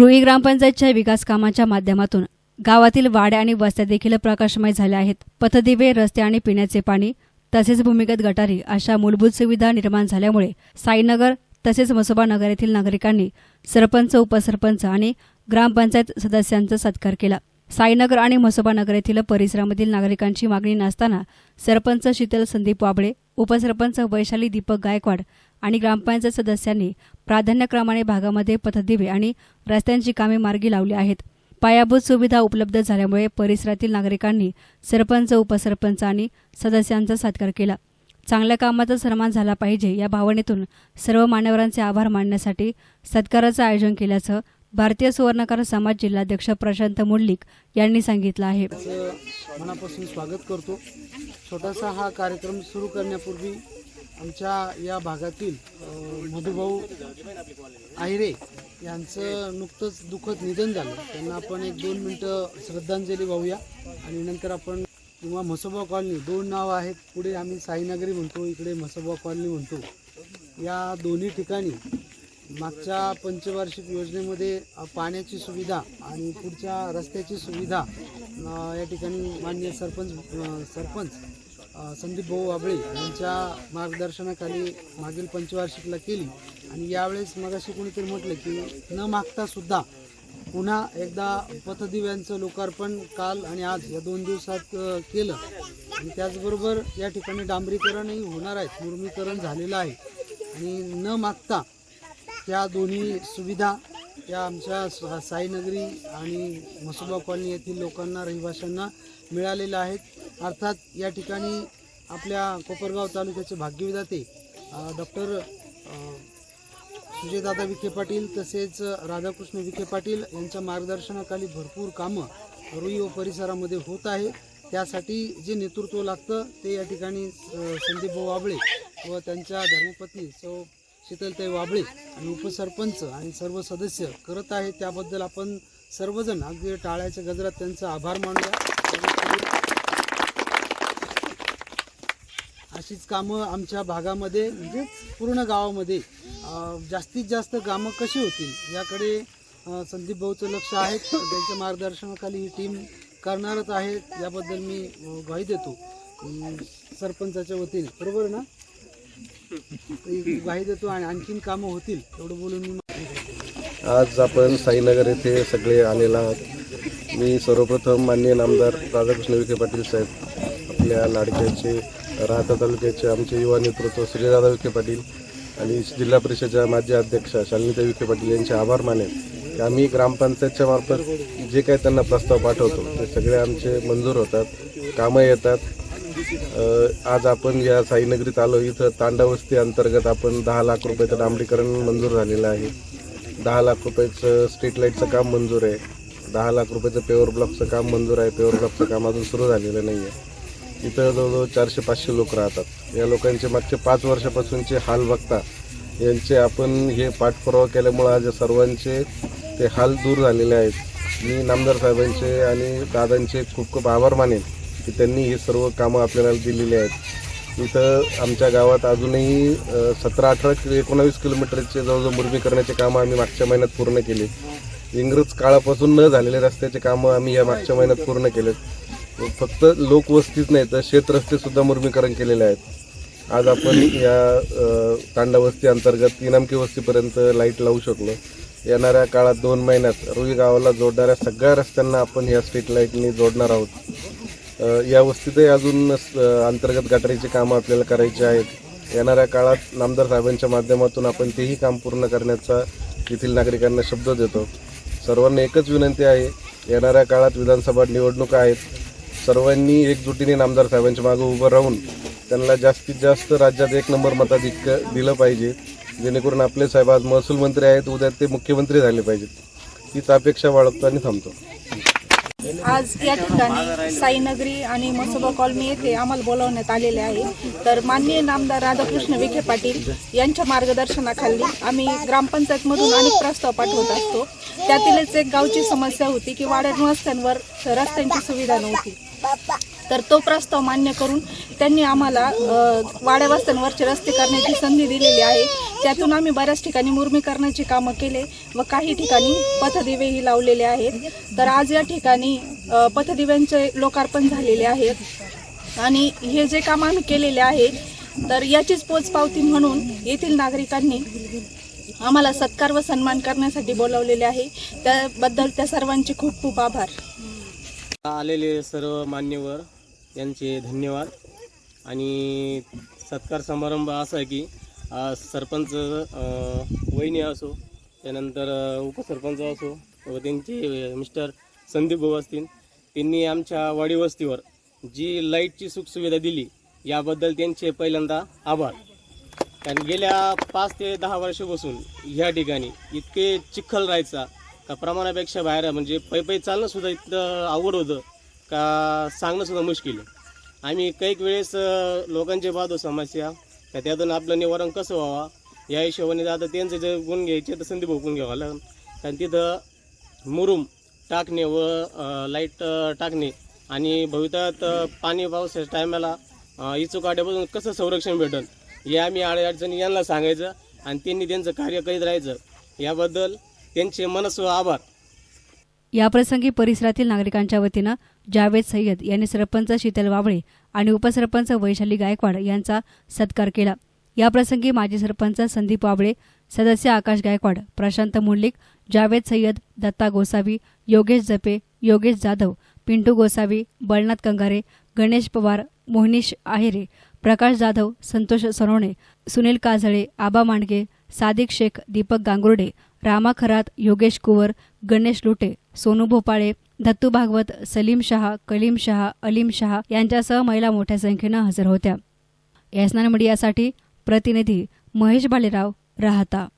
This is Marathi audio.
रुई ग्रामपंचायतच्या विकास कामाच्या माध्यमातून गावातील वाड्या आणि वस्त्या देखील प्रकाशमय झाल्या आहेत. पथदिवे रस्ते आणि पिण्याचे पाणी तसेच भूमिगत गटारी अशा मूलभूत सुविधा निर्माण झाल्यामुळे साईनगर तसेच मसोबा नगर येथील नागरिकांनी सरपंच उपसरपंच आणि ग्रामपंचायत सदस्यांचा सत्कार केला. साईनगर आणि मसोबा नगर येथील परिसरामधील नागरिकांची मागणी नसताना सरपंच शीतल संदीप वाबळे उपसरपंच वैशाली दीपक गायकवाड आणि ग्रामपंचायत सदस्यांनी प्राधान्यक्रमाने भागामध्ये पथदिवे आणि रस्त्यांची कामे मार्गी लावली आहेत. पायाभूत सुविधा उपलब्ध झाल्यामुळे परिसरातील नागरिकांनी सरपंच उपसरपंच आणि सदस्यांचा सत्कार केला. चांगल्या कामाचा सन्मान झाला पाहिजे या भावनेतून सर्व मान्यवरांचे आभार मानण्यासाठी सत्काराचं आयोजन केल्याचं भारतीय सुवर्णकार समाज जिल्हाध्यक्ष प्रशांत मुंडलिक यांनी सांगितलं आहे. मनापासून स्वागत करतो. छोटासा हा कार्यक्रम सुरू करण्यापूर्वी आमच्या या भागातील मधुभाऊ आहिरे यांचं नुकतंच दुःखद निधन झालं. त्यांना आपण एक दोन मिनटं श्रद्धांजली वाहूया आणि नंतर आपण किंवा म्हसोबा कॉलनी दोन नावं आहेत पुढे आम्ही साईनगरी म्हणतो इकडे म्हसोबा कॉलनी म्हणतो. या दोन्ही ठिकाणी मागच्या पंचवार्षिक योजनेमध्ये पाण्याची सुविधा आणि पुढच्या रस्त्याची सुविधा या ठिकाणी मान्य सरपंच सरपंच संदीप भाऊ वाबळे यांच्या मार्गदर्शनाखाली मागील पंचवार्षिकला केली. आणि यावेळेस मगाशी कोणीतरी म्हटलं की न मागता सुद्धा पुन्हा एकदा पथदिव्यांचं लोकार्पण काल आणि आज या दोन दिवसात केलं. आणि त्याचबरोबर या ठिकाणी डांबरीकरणही होणार आहे मुर्मीकरण झालेलं आहे. आणि न मागता त्या दोन्ही सुविधा या आमच्या साईनगरी आणि मसोबा कॉलनी येथील लोकांना रहिवाशांना मिळालेल्या आहेत. अर्थात या ठिकाणी आपल्या कोपरगाव तालुक्याचे भाग्यविधाते डॉक्टर सुजयदादा विखे पाटील तसेच राधाकृष्ण विखे पाटील यांच्या मार्गदर्शनाखाली भरपूर कामं रुई व परिसरामध्ये होत आहे. त्यासाठी जे नेतृत्व लागतं ते या ठिकाणी संदीपभाऊ संदीप भाऊ वाबळे व त्यांच्या धर्मपत्नी सौ शीतलताई वाबळे आणि उपसरपंच आणि सर्व सदस्य करत आहेत. त्याबद्दल आपण सर्वजण अगदी टाळ्याच्या गजरात त्यांचा आभार मानूया. अशीच कामं आमच्या भागामध्ये म्हणजे पूर्ण गावामध्ये जास्तीत जास्त कामं कशी होतील याकडे संदीप भाऊचं लक्ष आहे. त्यांच्या मार्गदर्शनाखाली ही टीम करणारच आहे. याबद्दल मी ग्वाही देतो. सरपंचाच्या वतीने. बरोबर ना? ग्वाही देतो आणि आणखीन कामं होतील एवढं बोलून मी आज आपण साईनगर येथे सगळे आलेला आहोत. मी सर्वप्रथम माननीय नामदार राधाकृष्ण विखे पाटील साहेब आपल्या लाडक्याचे राहता तालुक्याचे आमचे युवा नेतृत्व श्रीदादा विखे पाटील आणि जिल्हा परिषदेच्या माजी अध्यक्षा शालिनीता विखे पाटील यांचे आभार मानेन. की आम्ही ग्रामपंचायतच्या मार्फत जे काही त्यांना प्रस्ताव पाठवतो ते सगळे आमचे मंजूर होतात कामं येतात. आज आपण या साईनगरीत आलो इथं तांडावस्ती अंतर्गत आपण दहा लाख रुपयाचं डांबरीकरण मंजूर झालेलं आहे. दहा लाख रुपयाचं स्ट्रीट लाईटचं काम मंजूर आहे. दहा लाख रुपयाचं पेवर ब्लॉकचं काम मंजूर आहे. पेवर ब्लॉकचं काम अजून सुरू झालेलं नाही आहे इथं जवळजवळ चारशे पाचशे लोक राहतात. या लोकांचे मागचे पाच वर्षापासूनचे हाल बघता यांचे आपण हे पाठपुरावा केल्यामुळं आज सर्वांचे ते हाल दूर झालेले आहेत. मी नामदार साहेबांचे आणि दादांचे खूप खूप आभार मानेन की त्यांनी ही सर्व कामं आपल्याला दिलेली आहेत. इथं आमच्या गावात अजूनही सतरा अठरा कि एकोणावीस किलोमीटरचे जवळजवळ मुरमीकरणाचे कामं आम्ही मागच्या महिन्यात पूर्ण केले. इंग्रज काळापासून न झालेले रस्त्याचे कामं आम्ही या मागच्या महिन्यात पूर्ण केलेत. फक्त लोकवस्तीच नाही तर शेत सुद्धा मुर्मीकरण केलेले आहेत. आज आपण या अ, तांडावस्ती अंतर्गत इनामकी वस्तीपर्यंत लाइट लावू शकलो. येणाऱ्या काळात दोन महिन्यात रुई गावाला जोडणाऱ्या सगळ्या रस्त्यांना आपण या स्ट्रीट लाईटनी जोडणार आहोत. या वस्तीतही अजून अंतर्गत गटारीची कामं आपल्याला करायची आहेत. येणाऱ्या काळात नामदार साहेबांच्या माध्यमातून आपण तेही काम पूर्ण करण्याचा येथील नागरिकांना शब्द देतो. सर्वांना एकच विनंती आहे येणाऱ्या काळात विधानसभा निवडणुका आहेत. सर्वांनी एकजुटीने नामदार साहेबांच्या मागं उभं राहून त्यांना जास्तीत जास्त राज्यात एक नंबर मताधिक दिलं पाहिजे. जेणेकरून आपले साहेब आज महसूल मंत्री आहेत उद्या ते मुख्यमंत्री झाले पाहिजेत. तीच अपेक्षा बाळगतो आणि थांबतो. आज या ठिकाणी साईनगरी आणि मसोबा कॉलनी येथे आम्हाला बोलावण्यात आलेले आहे. तर माननीय नामदार राधाकृष्ण विखे पाटील यांच्या मार्गदर्शनाखाली आम्ही ग्रामपंचायतमधून अनेक प्रस्ताव पाठवत असतो. त्यातीलच एक गावची समस्या होती की वाड्या रस्त्यांवर रस्त्यांची सुविधा नव्हती. तर तो प्रस्ताव मान्य करून त्यांनी आम्हाला वाड्यावस्त्यांवरचे वाड्या रस्ते करण्याची संधी दिलेली आहे. त्यातून आम्ही बऱ्याच ठिकाणी मुर्मीकरणाची कामं केले व काही ठिकाणी पथदिवेही लावलेले आहेत. तर आज या ठिकाणी पथदिव्यांचे लोकार्पण झालेले आहेत. आणि हे जे काम आम्ही केलेले आहे तर याचीच पोचपावती म्हणून येथील नागरिकांनी आम्हाला सत्कार व सन्मान करण्यासाठी बोलावलेले आहे. त्याबद्दल त्या सर्वांचे खूप खूप आभार. आलेले सर्व मान्यवर यांचे धन्यवाद. आणि सत्कार समारंभ असा आहे की सरपंच वहिनी असो त्यानंतर उपसरपंच असो व त्यांचे मिस्टर संदीप भाऊ असतील त्यांनी आमच्या वाडीवस्तीवर जी लाईटची सुखसुविधा दिली याबद्दल त्यांचे पहिल्यांदा आभार. कारण गेल्या पाच ते दहा वर्षापासून ह्या ठिकाणी इतके चिखल राहायचा का प्रमाणापेक्षा बाहेर म्हणजे पै पै चालणं सुद्धा इतकं अवघड होतं का सांगणं सुद्धा मुश्किल आहे. आम्ही कैक वेळेस लोकांचे पाहतो समस्या का त्यातून आपलं निवारण कसं व्हावा? या हिशोबाने आता त्यांचे जे गुण घ्यायचे तर संधी गुण घ्यावं लागेल. कारण तिथं मुरुम टाकणे व लाइट टाकणे आणि भविष्यात पाणी पावसाच्या टायमाला इचूकाट्यापासून कसं संरक्षण भेटल हे आम्ही अडचणी यांना सांगायचं आणि त्यांनी त्यांचं कार्य करीत राहायचं. याबद्दल त्यांचे मनस्व आभार. याप्रसंगी परिसरातील नागरिकांच्या वतीनं जावेद सय्यद यांनी सरपंच शीतल वाबळे आणि उपसरपंच वैशाली गायकवाड यांचा सत्कार केला. याप्रसंगी माजी सरपंच संदीप वाबळे सदस्य आकाश गायकवाड प्रशांत मुंडलिक जावेद सय्यद दत्ता गोसावी योगेश जपे योगेश जाधव पिंटू गोसावी बळनाथ कंगारे गणेश पवार मोहनीश आहेरे प्रकाश जाधव संतोष सोनवणे सुनील काजळे आबा मांडगे सादिक शेख दीपक गांगुर्डे रामा खरात योगेश कुवर गणेश लुटे सोनू भोपाळे दत्तू भागवत सलीम शहा कलीम शहा अलीम शहा यांच्यासह महिला मोठ्या संख्येनं हजर होत्या. एसनान मीडियासाठी प्रतिनिधी महेश भालेराव राहता.